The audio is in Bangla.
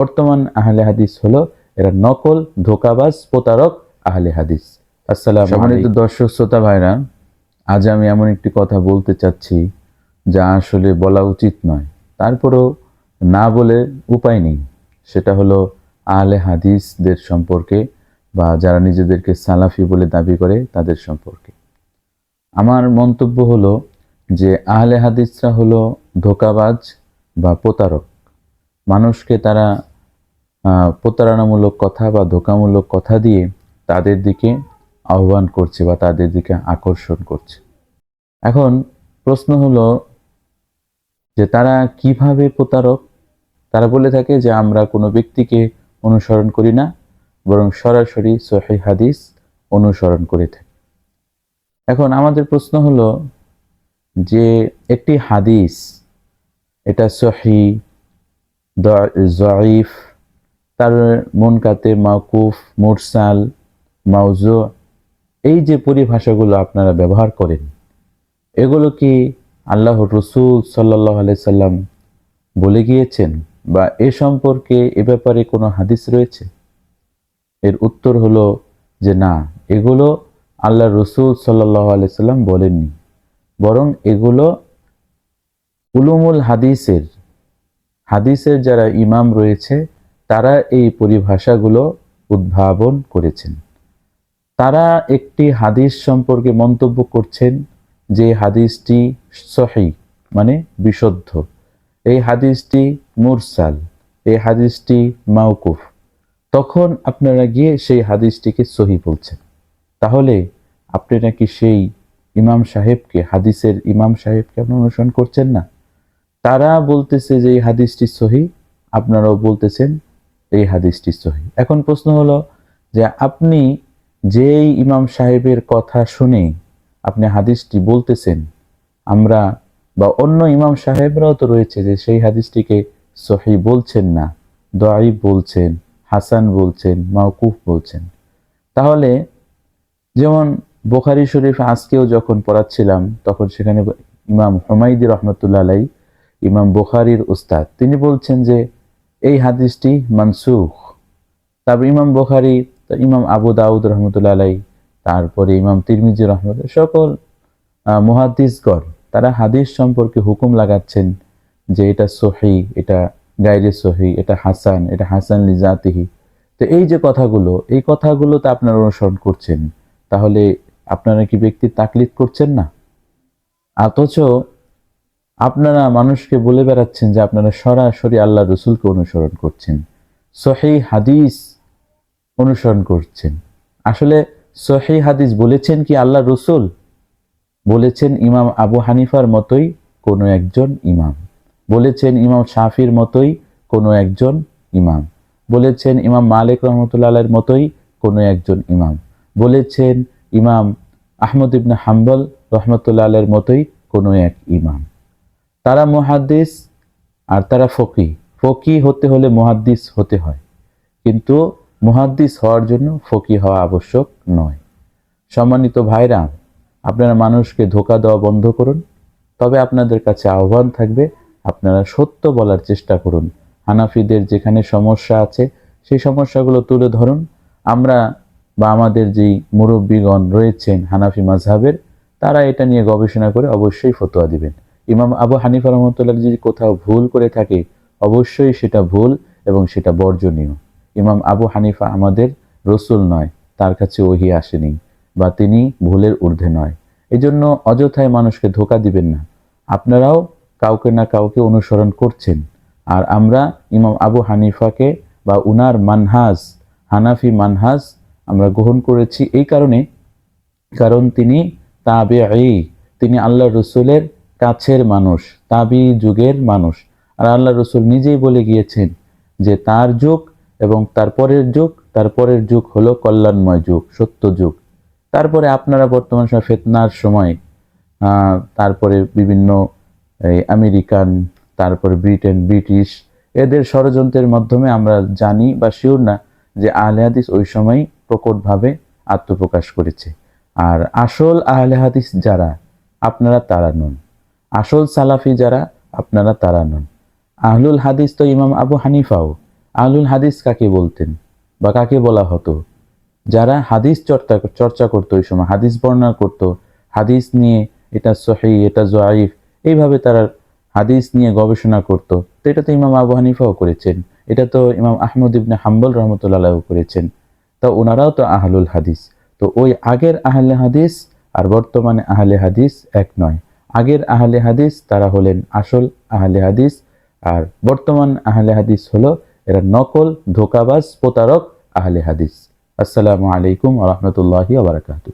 বর্তমান আহলে হাদিস হলো এরা নকল, ধোকাবাজ, প্রতারক আহলে হাদিস। আসসালাম দর্শক, শ্রোতা ভাইরা, আজ আমি এমন একটি কথা বলতে চাচ্ছি যা আসলে বলা উচিত নয়। তারপরেও না বলে উপায় নেই। সেটা হলো আহলে হাদিসদের সম্পর্কে বা যারা নিজেদেরকে সালাফি বলে দাবি করে তাদের সম্পর্কে। আমার মন্তব্য হলো যে আহলে হাদিসরা হলো ধোকাবাজ বা প্রতারক। মানুষকে তারা প্রতারণামূলক কথা বা ধোকামূলক কথা দিয়ে তাদের দিকে আহ্বান করছে বা তাদের দিকে আকর্ষণ করছে। এখন প্রশ্ন হলো যে তারা কীভাবে প্রতারক? তারা বলে থাকে যে আমরা কোনো ব্যক্তিকে অনুসরণ করি না, বরং সরাসরি সহি হাদিস অনুসরণ করে থাকি। এখন আমাদের প্রশ্ন হলো যে একটি হাদিস, এটা সহি জয়ীফ তার মুনকাতে মাকুফ মুরসাল মাউজু এই যে পরিভাষাগুলো আপনারা ব্যবহার করেন, এগুলো কি আল্লাহ রসুল সাল্লাহ সাল্লাম বলে গিয়েছেন বা এ সম্পর্কে এ ব্যাপারে কোনো হাদিস রয়েছে? এর উত্তর হলো যে না, এগুলো আল্লাহ রসুল সাল্লাহ সাল্লাম বলেননি। বরং এগুলো উলুমুল হাদিসের হাদিসের যারা ইমাম রয়েছে তারা এই পরিভাষাগুলো উদ্ভাবন করেছেন। তারা একটি হাদিস সম্পর্কে মন্তব্য করছেন যে হাদিসটি সহি মানে বিশুদ্ধ। এই হাদিসটি মুরসাল, এই হাদিসটি মাউকুফ তখন আপনারা গিয়ে সেই হাদিসটিকে সহি বলছেন। তাহলে আপনি নাকি সেই ইমাম সাহেবকে, হাদিসের ইমাম সাহেবকে আপনি অনুসরণ করছেন না? তারা বলতেছে যে এই হাদিসটি সহি, আপনারাও বলতেছেন এই হাদিসটি সহি। এখন প্রশ্ন হলো যে আপনি যেই ইমাম সাহেবের কথা শুনে আপনি হাদিসটি বলতেছেন, আমরা বা অন্য ইমাম সাহেবরাও তো রয়েছে যে সেই হাদিসটিকে সহি বলছেন না দোয়াইব বলছেন, হাসান বলছেন মাউকুফ বলছেন। তাহলে যেমন বোখারি শরীফ আজকেও যখন পড়াচ্ছিলাম, তখন সেখানে ইমাম হুমাইদি রহমতুল্লাহ আলাই ইমাম বুখারির উস্তাদ, তিনি বলছেন যে এই হাদিসটি মানসুখ। তারপর ইমাম বুখারি ইমাম আবু দাউদ রহমতুল্লাহ আলাই তারপরে ইমাম তিরমিজি রহমত সকল মুহাদ্দিসগণ, তারা হাদিস সম্পর্কে হুকুম লাগাচ্ছেন যে এটা সহি, এটা গাইরে সহি, এটা হাসান এটা হাসান লিজাতিহি তো এই যে কথাগুলো, এই কথাগুলো তো আপনারা অনুসরণ করছেন, তাহলে আপনারা কি ব্যক্তির তাকলিদ করছেন না? অথচ আপনারা মানুষকে বলে বেড়াচ্ছেন যে আপনারা সরাসরি আল্লাহ রসুলকে অনুসরণ করছেন। সহি হাদিস অনুসরণ করছেন। আসলে সহি হাদিস বলেছেন কি আল্লাহ রসুল? বলেছেন ইমাম আবু হানিফার মতোই কোনো একজন ইমাম। বলেছেন ইমাম শাফির মতোই কোনো একজন ইমাম। বলেছেন ইমাম মালিক রহমতুল্লাহের মতোই কোনো একজন ইমাম। বলেছেন ইমাম আহমদ ইবনে হাম্বল রহমতুল্লাহ মতোই কোনো এক ইমাম। তারা মুহাদ্দিস আর তারা ফকি। ফকি হতে হলে মুহাদ্দিস হতে হয়। কিন্তু মুহাদ্দিস হওয়ার জন্য ফকি হওয়া আবশ্যক নয়। সম্মানিত ভাইরা, আপনারা মানুষকে ধোকা দেওয়া বন্ধ করুন। তবে আপনাদের কাছে আহ্বান থাকবে, আপনারা সত্য বলার চেষ্টা করুন। হানাফিদের যেখানে সমস্যা আছে, সেই সমস্যাগুলো তুলে ধরুন। আমরা বা আমাদের যেই মুরব্বীগণ রয়েছেন হানাফি মাঝহাবের তারা এটা নিয়ে গবেষণা করে অবশ্যই ফতোয়া দিবেন। ইমাম আবু হানিফা রহমতুল্লাহ যদি কোথাও ভুল করে থাকে, অবশ্যই সেটা ভুল এবং সেটা বর্জনীয়। ইমাম আবু হানিফা আমাদের রসুল নয়, তার কাছে ওহি আসেনি বা তিনি ভুলের ঊর্ধ্বে নয়। এই জন্য অযথায় মানুষকে ধোকা দিবেন না। আপনারাও কাউকে না কাউকে অনুসরণ করছেন। আর আমরা ইমাম আবু হানিফাকে বা উনার মানহাজ, হানাফি মানহাজ আমরা গ্রহণ করেছি এই কারণে, কারণ তিনি তাবে তিনি আল্লাহ রসুলের কাছের মানুষ, তাবি যুগের মানুষ। আর আল্লাহ রসুল নিজেই বলে গিয়েছেন যে তার যুগ এবং তার পরের যুগ, তার পরের যুগ হলো কল্যাণময় যুগ, সত্য যুগ। তারপরে আপনারা বর্তমান সময় ফেতনার সময় তারপরে বিভিন্ন আমেরিকান, তারপরে ব্রিটেন, ব্রিটিশ, এদের ষড়যন্ত্রের মাধ্যমে আমরা জানি বা শিওর না যে আহলে হাদিস ওই সময় প্রকটভাবে আত্মপ্রকাশ করেছে। আর আসল আহলে হাদিস যারা, আপনারা তারা নন। আসল সালাফি যারা, আপনারা তারা নন। আহলুল হাদিস তো ইমাম আবু হানিফাও। আহলুল হাদিস কাকে বলতেন বা কাকে বলা হতো? যারা হাদিস চর্চা চর্চা করতো ওই সময়, হাদিস বর্ণনা করতো, হাদিস নিয়ে এটা সহি এটা জয়ীফ, এইভাবে তারা হাদিস নিয়ে গবেষণা করতো। তো এটা তো ইমাম আবু হানিফাও করেছেন। এটা তো ইমাম আহমদ ইবনে হাম্বল রহমতুল্লাহ করেছেন। তা ওনারাও তো আহলুল হাদিস। তো ওই আগের আহলে হাদিস আর বর্তমানে আহলে হাদিস এক নয়। আগের আহলে হাদিস, তারা হলেন আসল আহলে হাদিস, আর বর্তমান আহলে হাদিস হলো এরা নকল, ধোকাবাজ, প্রতারক আহলে হাদিস। আসসালামু আলাইকুম রহমতুল্লাহি আবরাকাতু